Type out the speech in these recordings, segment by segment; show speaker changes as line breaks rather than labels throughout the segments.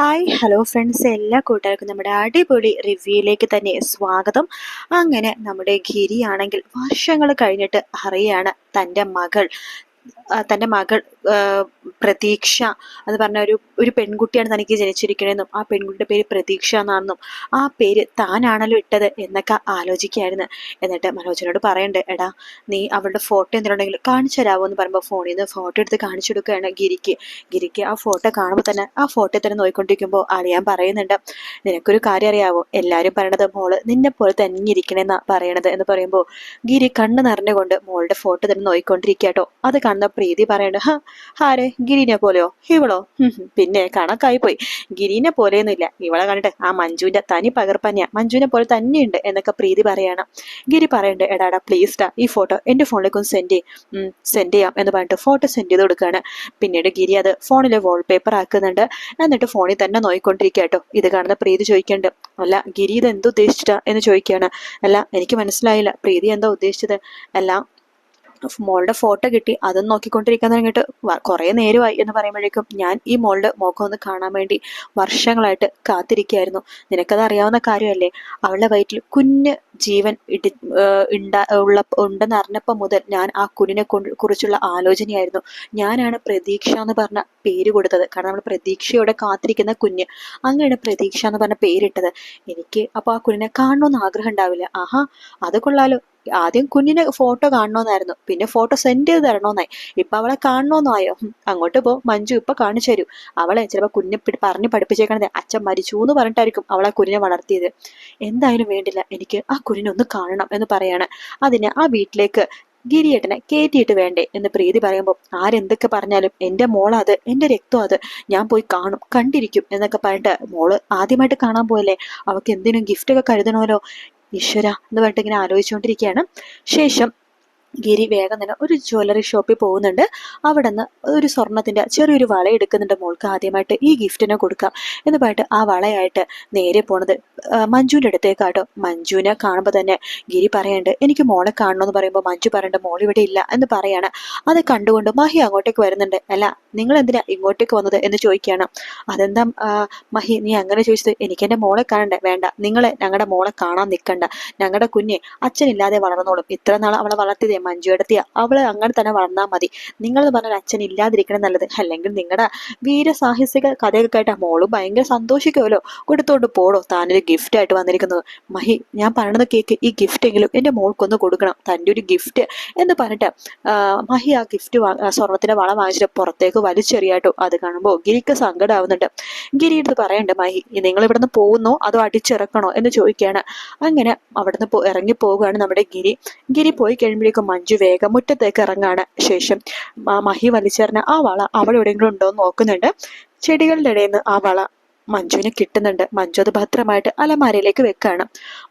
Hi hello friends എല്ലാ കൂട്ടുകാർക്കും നമ്മുടെ അടിപൊളി റിവ്യൂയിലേക്ക് തന്നെ സ്വാഗതം. അങ്ങനെ നമ്മുടെ ഗിരിയാണെങ്കിൽ വർഷങ്ങൾ കഴിഞ്ഞിട്ട് അറിയാണ് തന്റെ മകൾ. തന്റെ മകൾ പ്രതീക്ഷ എന്ന് പറഞ്ഞ ഒരു ഒരു പെൺകുട്ടിയാണ് തനിക്ക് ജനിച്ചിരിക്കണമെന്നും ആ പെൺകുട്ടിയുടെ പേര് പ്രതീക്ഷ എന്നാണെന്നും ആ പേര് താനാണല്ലോ ഇട്ടത് എന്നൊക്കെ ആലോചിക്കായിരുന്നു എന്നിട്ട് മനോജനോട് പറയണ്ടേ എടാ നീ അവളുടെ ഫോട്ടോ എന്തിനുണ്ടെങ്കിൽ കാണിച്ചു തരാമോ എന്ന് പറയുമ്പോൾ ഫോണിൽ നിന്ന് ഫോട്ടോ എടുത്ത് കാണിച്ചു കൊടുക്കുകയാണ് ഗിരിക്ക്. ഗിരിക്ക് ആ ഫോട്ടോ കാണുമ്പോൾ തന്നെ ആ ഫോട്ടോ തന്നെ നോയിക്കൊണ്ടിരിക്കുമ്പോൾ അറിയാൻ പറയുന്നുണ്ട് നിനക്കൊരു കാര്യം അറിയാവോ? എല്ലാവരും പറയണത് മോൾ നിന്നെ പോലെ തന്നെ ഇരിക്കണേന്നാണ് പറയണത് എന്ന് പറയുമ്പോൾ ഗിരി കണ്ണ് നിറഞ്ഞുകൊണ്ട് മോളുടെ ഫോട്ടോ തന്നെ നോയിക്കൊണ്ടിരിക്കട്ടോ അത് കാണുന്ന പ്രീതി പറയണ്ട ഹാരെ ഗിരിനെ പോലെയോ? ഇവളോ? പിന്നെ കണക്കായി പോയി ഗിരിനെ പോലെയൊന്നുമില്ല. ഇവളെ കണ്ടിട്ട് ആ മഞ്ജുവിന്റെ തനി പകർപ്പന്നെയാ മഞ്ജുവിനെ പോലെ തന്നെയുണ്ട് എന്നൊക്കെ പ്രീതി പറയണം. ഗിരി പറയണ്ട് എടാടാ പ്ലീസ് ഡാ ഈ ഫോട്ടോ എന്റെ ഫോണിലേക്കും സെൻഡ് ചെയ്യും. സെൻഡ് ചെയ്യാം എന്ന് പറഞ്ഞിട്ട് ഫോട്ടോ സെൻഡ് ചെയ്ത് കൊടുക്കുകയാണ് പിന്നീട് ഗിരി അത് ഫോണിലെ വാൾപേപ്പർ ആക്കുന്നുണ്ട്. എന്നിട്ട് ഫോണിൽ തന്നെ നോയിക്കൊണ്ടിരിക്കുക കേട്ടോ ഇത് കാണുന്ന പ്രീതി ചോദിക്കുന്നുണ്ട് അല്ല ഗിരി ഇത് എന്തുദ്ദേശിച്ചിട്ടാ? എന്ന് ചോദിക്കുകയാണ് അല്ല എനിക്ക് മനസ്സിലായില്ല. പ്രീതി എന്താ ഉദ്ദേശിച്ചത്? എല്ലാം മോളുടെ ഫോട്ടോ കിട്ടി. അതൊന്ന് നോക്കിക്കൊണ്ടിരിക്കാൻ തുടങ്ങിയിട്ട് കുറേ നേരമായി എന്ന് പറയുമ്പോഴേക്കും ഞാൻ ഈ മോളുടെ മുഖം ഒന്ന് കാണാൻ വേണ്ടി വർഷങ്ങളായിട്ട് കാത്തിരിക്കുകയായിരുന്നു. നിനക്കത് അറിയാവുന്ന കാര്യമല്ലേ? അവളുടെ വയറ്റിൽ കുഞ്ഞ് ജീവൻ ഇടി ഉണ്ടാ ഉള്ള ഉണ്ടെന്ന് അറിഞ്ഞപ്പോൾ മുതൽ ഞാൻ ആ കുഞ്ഞിനെ കുറിച്ചുള്ള ആലോചനയായിരുന്നു. ഞാനാണ് പ്രതീക്ഷ എന്ന് പറഞ്ഞ പേര് കൊടുത്തത്. കാരണം നമ്മൾ പ്രതീക്ഷയോടെ കാത്തിരിക്കുന്ന കുഞ്ഞ്. അങ്ങനെയാണ് പ്രതീക്ഷ എന്ന് പറഞ്ഞ പേരിട്ടത്. എനിക്ക് അപ്പോൾ ആ കുഞ്ഞിനെ കാണണമെന്ന് ആഗ്രഹം ഉണ്ടാവില്ല. ആഹാ അത് കൊള്ളാലോ. ആദ്യം കുഞ്ഞിനെ ഫോട്ടോ കാണണമെന്നായിരുന്നു പിന്നെ ഫോട്ടോ സെൻഡ് ചെയ്ത് തരണമെന്നായി ഇപ്പൊ അവളെ കാണണമെന്നായോ അങ്ങോട്ട് പോ. മഞ്ജു ഇപ്പൊ കാണിച്ചു തരൂ. അവളെ ചിലപ്പോ കുഞ്ഞെ പറഞ്ഞ് പഠിപ്പിച്ചേക്കണത് അച്ഛൻ മരിച്ചു എന്ന് പറഞ്ഞിട്ടായിരിക്കും അവളെ കുഞ്ഞിനെ വളർത്തിയത്. എന്തായാലും വേണ്ടില്ല എനിക്ക് ആ കുഞ്ഞിനെ ഒന്ന് കാണണം എന്ന് പറയാണ്. അതിന് ആ വീട്ടിലേക്ക് ഗിരിയേട്ടനെ കയറ്റിയിട്ട് വേണ്ടേ എന്ന് പ്രീതി പറയുമ്പോൾ ആരെന്തൊക്കെ പറഞ്ഞാലും എന്റെ മോളത് എന്റെ രക്തം അത് ഞാൻ പോയി കാണും കണ്ടിരിക്കും എന്നൊക്കെ പറഞ്ഞിട്ട് മോൾ ആദ്യമായിട്ട് കാണാൻ പോയല്ലേ? അവൾക്ക് എന്തിനും ഗിഫ്റ്റൊക്കെ കരുതണമല്ലോ ഈശ്വര എന്ന് പറഞ്ഞിട്ട് ഇങ്ങനെ ആലോചിച്ചുകൊണ്ടിരിക്കുകയാണ്. ശേഷം ഗിരി വേഗം തന്നെ ഒരു ജ്വല്ലറി ഷോപ്പിൽ പോകുന്നുണ്ട്. അവിടെ നിന്ന് ഒരു സ്വർണത്തിന്റെ ചെറിയൊരു വള എടുക്കുന്നുണ്ട് മോൾക്ക് ആദ്യമായിട്ട്. ഈ ഗിഫ്റ്റിനെ കൊടുക്കാം എന്ന് പറഞ്ഞിട്ട് ആ വളയായിട്ട് നേരെ പോണത് മഞ്ജുവിന്റെ അടുത്തേക്കാട്ടോ മഞ്ജുവിനെ കാണുമ്പോൾ തന്നെ ഗിരി പറയണ്ട് എനിക്ക് മോളെ കാണണമെന്ന് പറയുമ്പോൾ മഞ്ജു പറയണ്ട മോൾ ഇവിടെ ഇല്ല എന്ന് പറയാണ്. അത് കണ്ടുകൊണ്ട് മഹി അങ്ങോട്ടേക്ക് വരുന്നുണ്ട്. അല്ല നിങ്ങൾ എന്തിനാ ഇങ്ങോട്ടേക്ക് വന്നത്? എന്ന് ചോദിക്കുകയാണ്. അതെന്താ മഹി നീ അങ്ങനെ ചോദിച്ചത്? എനിക്ക് എന്റെ മോളെ കാണണ്ട? വേണ്ട നിങ്ങളെ ഞങ്ങളുടെ മോളെ കാണാൻ നിൽക്കണ്ട ഞങ്ങളുടെ കുഞ്ഞെ അച്ഛനില്ലാതെ വളർന്നോളും. ഇത്ര നാൾ അവളെ വളർത്തിയതേ മഞ്ജു എടുത്തിയ അവൾ അങ്ങനെ തന്നെ വളർന്നാൽ മതി. നിങ്ങൾ പറഞ്ഞാൽ അച്ഛൻ ഇല്ലാതിരിക്കണം നല്ലത്. അല്ലെങ്കിൽ നിങ്ങളുടെ വീരസാഹസിക കഥയൊക്കെ കേട്ട മോൾ ഭയങ്കര സന്തോഷിക്കുമല്ലോ. കൊടുത്തോണ്ട് പോടോ താനൊരു ഗിഫ്റ്റ് ആയിട്ട് വന്നിരിക്കുന്നത്. മഹി ഞാൻ പറയണത് കേക്ക് ഈ ഗിഫ്റ്റ് എങ്കിലും എന്റെ മോൾക്കൊന്ന് കൊടുക്കണം. തന്റെ ഒരു ഗിഫ്റ്റ് എന്ന് പറഞ്ഞിട്ട് മഹി ആ ഗിഫ്റ്റ് സ്വർണത്തിന്റെ വള വാങ്ങിച്ചിട്ട് പുറത്തേക്ക് വലിച്ചെറിയാട്ടോ അത് കാണുമ്പോൾ ഗിരിക്ക് സങ്കടമാവുന്നുണ്ട് ഗിരി എടുത്ത് പറയണ്ട മഹി നിങ്ങൾ ഇവിടുന്ന് പോകുന്നോ? അതോ അടിച്ചിറക്കണോ? എന്ന് ചോദിക്കുകയാണ്. അങ്ങനെ അവിടുന്ന് ഇറങ്ങി പോവുകയാണ് നമ്മുടെ ഗിരി. ഗിരി പോയി കഴിയുമ്പോഴേക്കും മഞ്ജു വേഗം മുറ്റത്തേക്ക് ഇറങ്ങാണ് ശേഷം. മഹി വലിച്ചെറിഞ്ഞ ആ വള അവിടെ എവിടെയെങ്കിലും ഉണ്ടോ എന്ന് നോക്കുന്നുണ്ട്. ചെടികളുടെ ഇടയിൽ നിന്ന് ആ വള മഞ്ജുവിന് കിട്ടുന്നുണ്ട്. മഞ്ജു അത് ഭദ്രമായിട്ട് അലമാരയിലേക്ക് വെക്കാണ്.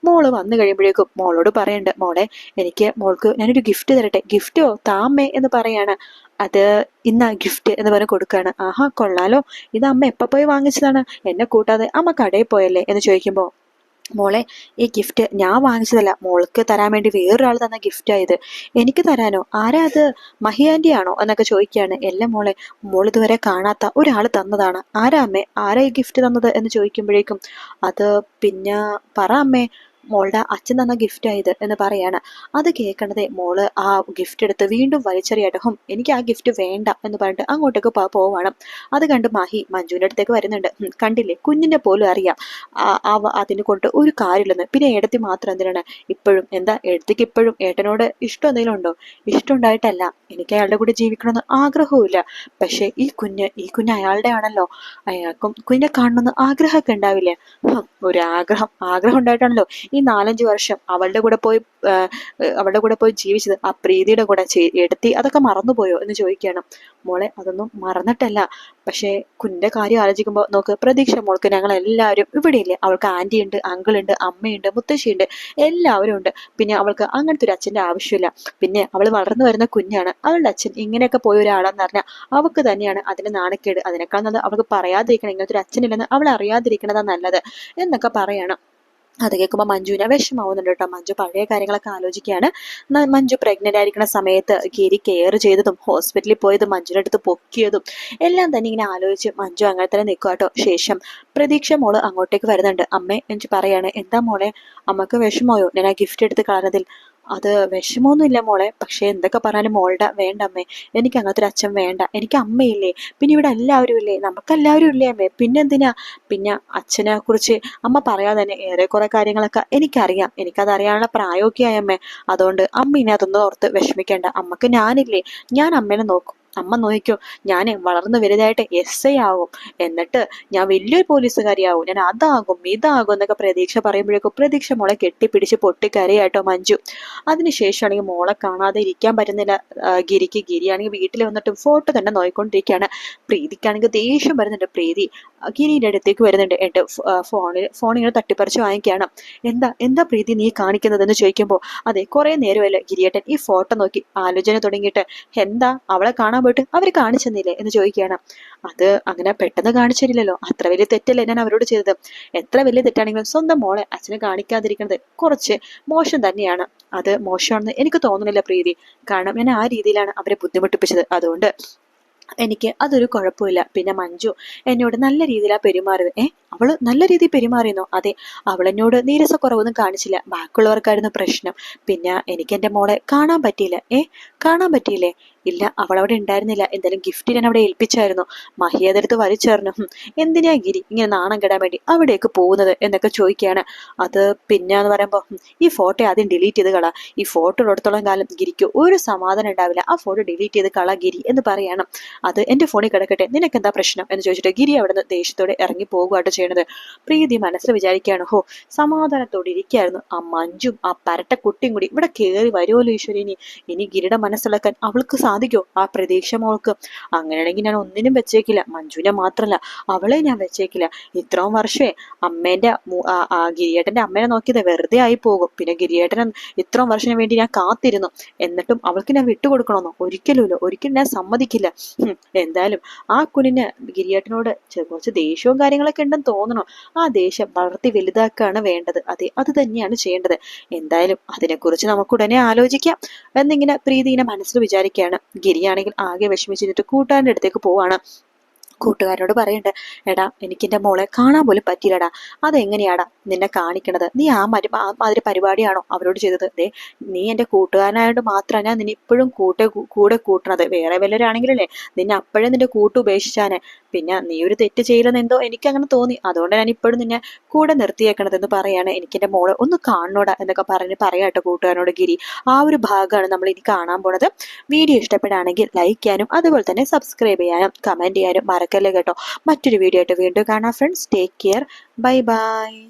മോൾ വന്നു കഴിയുമ്പോഴേക്കും മോളോട് പറയണ്ട് മോളെ എനിക്ക് മോൾക്ക് ഞാനൊരു ഗിഫ്റ്റ് തരട്ടെ. ഗിഫ്റ്റോ താമേ എന്ന് പറയാണ്. അത് ഇന്നാ ഗിഫ്റ്റ് എന്ന് പറഞ്ഞ് കൊടുക്കുകയാണ് ആഹാ കൊള്ളാലോ. ഇത് അമ്മ എപ്പോ പോയി വാങ്ങിച്ചതാണ്? എന്നെ കൂട്ടാതെ അമ്മ കടയിൽ പോയല്ലേ? എന്ന് ചോദിക്കുമ്പോൾ മോളെ ഈ ഗിഫ്റ്റ് ഞാൻ വാങ്ങിച്ചതല്ല. മോൾക്ക് തരാൻ വേണ്ടി വേറൊരാൾ തന്ന ഗിഫ്റ്റ് ആയത് എനിക്ക് തരാനോ? ആരാ അത്? മഹിയാന്റെ ആണോ? എന്നൊക്കെ ചോദിക്കുകയാണ്. എല്ലാം മോളെ മോൾ ഇതുവരെ കാണാത്ത ഒരാൾ തന്നതാണ്. ആരാ അമ്മേ? ആരാ ഈ ഗിഫ്റ്റ് തന്നത് എന്ന് ചോദിക്കുമ്പോഴേക്കും അത് പിന്നെ പറ അമ്മേ. മോളുടെ അച്ഛൻ തന്ന ഗിഫ്റ്റ് ആയത് എന്ന് പറയാണ്. അത് കേൾക്കണതേ മോൾ ആ ഗിഫ്റ്റ് എടുത്ത് വീണ്ടും വലിച്ചെറിയാട്ട് എനിക്ക് ആ ഗിഫ്റ്റ് വേണ്ട എന്ന് പറഞ്ഞിട്ട് അങ്ങോട്ടേക്ക് പോവാണ്. അത് കണ്ട് മാഹി മഞ്ജുവിന്റെ അടുത്തേക്ക് വരുന്നുണ്ട്. കണ്ടില്ലേ? കുഞ്ഞിന്റെ പോലും അറിയാം. അതിനെ കൊണ്ട് ഒരു കാര്യമില്ലെന്ന്. പിന്നെ ഏടത്തി മാത്രം എന്തിനാണ്? ഇപ്പോഴും എന്താ? ഏടത്തിക്ക് ഇപ്പോഴും ഏട്ടനോട് ഇഷ്ടം എന്തെങ്കിലും ഉണ്ടോ? ഇഷ്ടം ഉണ്ടായിട്ടല്ല. എനിക്ക് അയാളുടെ കൂടെ ജീവിക്കണമെന്ന് ആഗ്രഹവുമില്ല പക്ഷേ ഈ കുഞ്ഞ് ഈ കുഞ്ഞ് അയാളുടെ ആണല്ലോ അയാൾക്കും കുഞ്ഞിനെ കാണണമെന്ന് ആഗ്രഹമൊക്കെ ഉണ്ടാവില്ലേ? ഒരു ആഗ്രഹം ഉണ്ടായിട്ടാണല്ലോ ഈ നാലഞ്ച് വർഷം അവളുടെ കൂടെ പോയി അവളുടെ കൂടെ പോയി ജീവിച്ചത് ആ പ്രീതിയുടെ കൂടെ എടുത്തി അതൊക്കെ മറന്നുപോയോ എന്ന് ചോദിക്കുകയാണ്. മോളെ അതൊന്നും മറന്നിട്ടല്ല. പക്ഷേ കുഞ്ഞിന്റെ കാര്യം ആലോചിക്കുമ്പോൾ നോക്ക് പ്രതീക്ഷ മോൾക്ക് ഞങ്ങൾ എല്ലാവരും ഇവിടെയില്ലേ? അവൾക്ക് ആന്റി ഉണ്ട് അങ്കിൾ ഉണ്ട് അമ്മയുണ്ട് മുത്തശ്ശിയുണ്ട് എല്ലാവരും ഉണ്ട്. പിന്നെ അവൾക്ക് അങ്ങനത്തെ ഒരു അച്ഛന്റെ ആവശ്യമില്ല. പിന്നെ അവൾ വളർന്നു വരുന്ന കുഞ്ഞാണ്. അവളുടെ അച്ഛൻ ഇങ്ങനെയൊക്കെ പോയ ഒരാളെന്ന് പറഞ്ഞാൽ അവൾക്ക് തന്നെയാണ് അതിന്റെ നാണക്കേട്. അതിനേക്കാൾ നല്ലത് അവൾക്ക് പറയാതിരിക്കണം. ഇങ്ങനത്തെ ഒരു അച്ഛനില്ലെന്ന് അവൾ അറിയാതിരിക്കണതാ നല്ലത്. എന്നൊക്കെ പറയണം. അത് കേൾക്കുമ്പോൾ മഞ്ജുവിനെ വിഷമാവുന്നുണ്ട് കേട്ടോ. മഞ്ജു പഴയ കാര്യങ്ങളൊക്കെ ആലോചിക്കുകയാണ്. മഞ്ജു പ്രഗ്നന്റ് ആയിരിക്കുന്ന സമയത്ത് ഗിരി കെയർ ചെയ്തതും ഹോസ്പിറ്റലിൽ പോയതും മഞ്ജുവിന്റെ അടുത്ത് പൊക്കിയതും എല്ലാം തന്നെ ഇങ്ങനെ ആലോചിച്ച് മഞ്ജു അങ്ങനെ തന്നെ നിൽക്കുക കേട്ടോ. ശേഷം പ്രതീക്ഷ മോൾ അങ്ങോട്ടേക്ക് വരുന്നുണ്ട്. അമ്മേ എനിക്ക് പറയാണ് എന്താ മോളെ? അമ്മയ്ക്ക് വിഷമമായോ? ഞാൻ ആ ഗിഫ്റ്റ് എടുത്ത് കളഞ്ഞതിൽ അത് വിഷമമൊന്നുമില്ല മോളെ. പക്ഷെ എന്തൊക്കെ പറഞ്ഞാലും മോളുടെ വേണ്ട അമ്മേ. എനിക്ക് അങ്ങനത്തെ ഒരു അച്ഛൻ വേണ്ട. എനിക്ക് അമ്മയില്ലേ? പിന്നെ ഇവിടെ എല്ലാവരും ഇല്ലേ? നമുക്കെല്ലാവരും ഇല്ലേ അമ്മേ? പിന്നെന്തിനാ പിന്നെ അച്ഛനെ കുറിച്ച് അമ്മ പറയാതെ തന്നെ ഏറെ കുറെ കാര്യങ്ങളൊക്കെ എനിക്കറിയാം. എനിക്കത് അറിയാനുള്ള പ്രായമൊക്കെ അമ്മേ. അതുകൊണ്ട് അമ്മ ഇനി അതൊന്നും ഓർത്ത് വിഷമിക്കേണ്ട. അമ്മയ്ക്ക് ഞാനില്ലേ? ഞാൻ അമ്മേനെ നോക്കും. അമ്മ നോക്കിക്കോ. ഞാൻ വളർന്നു വലുതായിട്ട് എസ് ഐ ആകും. എന്നിട്ട് ഞാൻ വലിയൊരു പോലീസുകാരിയാവും. ഞാൻ അതാകും ഇതാകും എന്നൊക്കെ പ്രതീക്ഷ പറയുമ്പോഴേക്കും പ്രതീക്ഷ മോളെ കെട്ടിപ്പിടിച്ച് പൊട്ടിക്കരയാട്ടോ മഞ്ജു. അതിനുശേഷമാണെങ്കിൽ മോളെ കാണാതെ ഇരിക്കാൻ പറ്റുന്നില്ല. ഗിരിക്ക് ഗിരിയാണെങ്കിൽ വീട്ടിൽ വന്നിട്ട് ഫോട്ടോ തന്നെ നോക്കിക്കൊണ്ടിരിക്കുകയാണ്. പ്രീതിക്കാണെങ്കിൽ ദേഷ്യം വരുന്നുണ്ട്. പ്രീതി ഗിരിയുടെ അടുത്തേക്ക് വരുന്നുണ്ട്. എന്റെ ഫോണിൽ ഫോണിങ്ങനെ തട്ടിപ്പറിച്ച് വാങ്ങിക്കുകയാണ്. എന്താ എന്താ പ്രീതി നീ കാണിക്കുന്നതെന്ന് ചോദിക്കുമ്പോൾ അതെ കുറേ നേരമല്ലേ ഗിരിയേട്ടൻ ഈ ഫോട്ടോ നോക്കി ആലോചന തുടങ്ങിയിട്ട്. എന്താ അവളെ കാണാൻ പോയിട്ട് അവർ കാണിച്ചെന്നില്ലേ എന്ന് ചോദിക്കുകയാണ്. അത് അങ്ങനെ പെട്ടെന്ന് കാണിച്ചില്ലല്ലോ അത്ര വലിയ തെറ്റല്ലേ ഞാൻ അവരോട് ചെയ്തത്. എത്ര വലിയ തെറ്റാണെങ്കിലും സ്വന്തം മോളെ അച്ഛനെ കാണിക്കാതിരിക്കുന്നത് കുറച്ച് മോശം തന്നെയാണ്. അത് മോശമാണെന്ന് എനിക്ക് തോന്നുന്നില്ല പ്രീതി. കാരണം ഞാൻ ആ രീതിയിലാണ് അവരെ ബുദ്ധിമുട്ടിപ്പിച്ചത്. അതുകൊണ്ട് എനിക്ക് അതൊരു കുഴപ്പമില്ല. പിന്നെ മഞ്ജു എന്നോട് നല്ല രീതിയിലാണ് പെരുമാറിയത്. ഏ അവൾ നല്ല രീതിയിൽ പെരുമാറിയെന്നോ? അതെ അവളെന്നോട് നീരസക്കുറവൊന്നും കാണിച്ചില്ല. ബാക്കിയുള്ളവർക്കായിരുന്നു പ്രശ്നം. പിന്നെ എനിക്ക് എന്റെ മോളെ കാണാൻ പറ്റിയില്ല. ഏ കാണാൻ പറ്റിയില്ലേ? ഇല്ല അവൾ അവിടെ ഉണ്ടായിരുന്നില്ല. എന്തായാലും ഗിഫ്റ്റ് ഞാൻ അവിടെ ഏൽപ്പിച്ചായിരുന്നു. മഹി അതെടുത്ത് വലിച്ചെറിഞ്ഞു. "ഹും, എന്തിനാ ഗിരി ഇങ്ങനെ നാണം കെടാൻ വേണ്ടി അവിടേക്ക് പോകുന്നത് എന്നൊക്കെ ചോദിക്കുകയാണ്. അത് പിന്നെ എന്ന് പറയുമ്പോൾ ഈ ഫോട്ടോ ആദ്യം ഡിലീറ്റ് ചെയ്ത് കളാം. ഈ ഫോട്ടോ ഉള്ളിടത്തോളം കാലം ഗിരിക്ക് ഒരു സമാധാനം ഉണ്ടാവില്ല. ആ ഫോട്ടോ ഡിലീറ്റ് ചെയ്ത് കള ഗിരി എന്ന് പറയണം. അത് എന്റെ ഫോണിൽ കിടക്കട്ടെ നിനക്ക് എന്താ പ്രശ്നം? എന്ന് ചോദിച്ചിട്ട് ഗിരി അവിടെ നിന്ന് ദേഷ്യത്തോടെ ഇറങ്ങി പോകുകയാട്ടോ ചെയ്യണത്. പ്രീതി മനസ്സിൽ വിചാരിക്കുകയാണ് ഹോ സമാധാനത്തോടെ ഇരിക്കുകയായിരുന്നു. ആ മഞ്ജും ആ പരട്ട കുട്ടിയും കൂടി ഇവിടെ കയറി വരുമല്ലോ ഈശ്വരിനി ഇനി ഗിരിയുടെ മനസ്സിലാക്കാൻ അവൾക്ക് സാധിക്കോ? ആ പ്രതീക്ഷ മോൾക്ക്. അങ്ങനെയാണെങ്കിൽ ഞാൻ ഒന്നിനും വെച്ചേക്കില്ല. മഞ്ജുവിനെ മാത്രമല്ല അവളെ ഞാൻ വെച്ചേക്കില്ല. ഇത്രയും വർഷമേ അമ്മേന്റെ ഗിരിയേട്ടന്റെ അമ്മേനെ നോക്കിയത് വെറുതെ ആയി പോകും. പിന്നെ ഗിരിയേട്ടനെ ഇത്രയും വർഷം വേണ്ടി ഞാൻ കാത്തിരുന്നു. എന്നിട്ടും അവൾക്ക് ഞാൻ വിട്ടുകൊടുക്കണമെന്നോ? ഒരിക്കലുമില്ല. ഒരിക്കലും ഞാൻ സമ്മതിക്കില്ല. എന്തായാലും ആ കുഞ്ഞിന് ഗിരിയേട്ടനോട് കുറച്ച് ദേഷ്യവും കാര്യങ്ങളൊക്കെ ഉണ്ടെന്ന് തോന്നണം. ആ ദേഷ്യം വളർത്തി വലുതാക്കുകയാണ് വേണ്ടത്. അതെ അത് തന്നെയാണ് ചെയ്യേണ്ടത്. എന്തായാലും അതിനെക്കുറിച്ച് നമുക്ക് ഉടനെ ആലോചിക്കാം. എന്നിങ്ങനെ പ്രീതി ഇങ്ങനെ മനസ്സിൽ വിചാരിക്കുകയാണ് ഗിരിയാണെങ്കിൽ ആകെ വിഷമിച്ചിട്ട് കൂട്ടുകാരന്റെ അടുത്തേക്ക് പോവാണ്. കൂട്ടുകാരോട് പറയണ്ട് എടാ എനിക്ക് എന്റെ മോളെ കാണാൻ പോലും പറ്റിയില്ലടാ. അതെങ്ങനെയാടാ നിന്നെ കാണിക്കണത്? നീ ആ മരു മാതിരി പരിപാടിയാണോ അവരോട് ചെയ്തത്? ദേ നീ എന്റെ കൂട്ടുകാരനായോണ്ട് മാത്രമാണ് ഞാൻ നിന്നെ ഇപ്പോഴും കൂട്ടെ കൂടെ കൂട്ടണത്. വേറെ വല്ലവരാണെങ്കിലല്ലേ നിന്നെ അപ്പോഴേ നിന്റെ കൂട്ട് ഉപേക്ഷിച്ചാനെ. പിന്നെ നീ ഒരു തെറ്റ് ചെയ്യില്ലെന്ന് എന്തോ എനിക്ക് അങ്ങനെ തോന്നി. അതുകൊണ്ട് ഞാൻ ഇപ്പോഴും നിന്നെ കൂടെ നിർത്തിയേക്കണത് എന്ന് പറയാണ്. എനിക്ക് എന്റെ മോളെ ഒന്ന് കാണണോടാ എന്നൊക്കെ പറഞ്ഞ് പറയാട്ടോ കൂട്ടുകാരനോട് ഗിരി. ആ ഒരു ഭാഗമാണ് നമ്മൾ ഇനി കാണാൻ പോണത്. വീഡിയോ ഇഷ്ടപ്പെടുകയാണെങ്കിൽ ലൈക്ക് ചെയ്യാനും അതുപോലെ തന്നെ സബ്സ്ക്രൈബ് ചെയ്യാനും കമന്റ് ചെയ്യാനും മറക്കല്ലേ കേട്ടോ. മറ്റൊരു വീഡിയോ ആയിട്ട് വീണ്ടും കാണാം friends take care bye bye